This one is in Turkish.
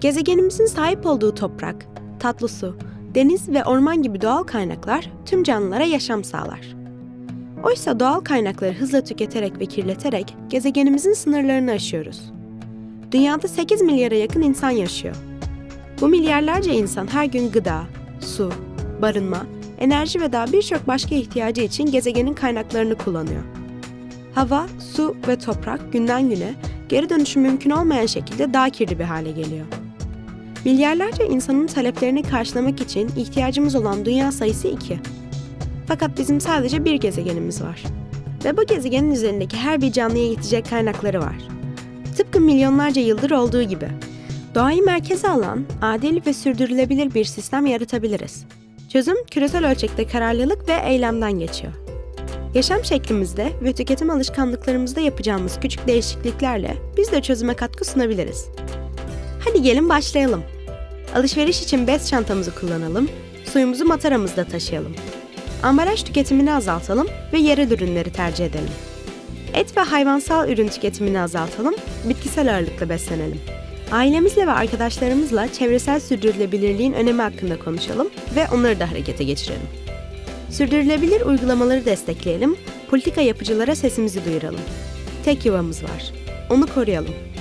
Gezegenimizin sahip olduğu toprak, tatlı su, deniz ve orman gibi doğal kaynaklar tüm canlılara yaşam sağlar. Oysa doğal kaynakları hızla tüketerek ve kirleterek gezegenimizin sınırlarını aşıyoruz. Dünyada 8 milyara yakın insan yaşıyor. Bu milyarlarca insan her gün gıda, su, barınma, enerji ve daha birçok başka ihtiyacı için gezegenin kaynaklarını kullanıyor. Hava, su ve toprak günden güne geri dönüşüm mümkün olmayan şekilde daha kirli bir hale geliyor. Milyarlarca insanın taleplerini karşılamak için ihtiyacımız olan dünya sayısı 2. Fakat bizim sadece bir gezegenimiz var. Ve bu gezegenin üzerindeki her bir canlıya yetecek kaynakları var. Tıpkı milyonlarca yıldır olduğu gibi. Doğayı merkeze alan, adil ve sürdürülebilir bir sistem yaratabiliriz. Çözüm küresel ölçekte kararlılık ve eylemden geçiyor. Yaşam şeklimizde ve tüketim alışkanlıklarımızda yapacağımız küçük değişikliklerle biz de çözüme katkı sunabiliriz. Hadi gelin başlayalım. Alışveriş için bez çantamızı kullanalım, suyumuzu mataramızda taşıyalım. Ambalaj tüketimini azaltalım ve yerel ürünleri tercih edelim. Et ve hayvansal ürün tüketimini azaltalım, bitkisel ağırlıklı beslenelim. Ailemizle ve arkadaşlarımızla çevresel sürdürülebilirliğin önemi hakkında konuşalım ve onları da harekete geçirelim. Sürdürülebilir uygulamaları destekleyelim, politika yapıcılara sesimizi duyuralım. Tek yuvamız var. Onu koruyalım.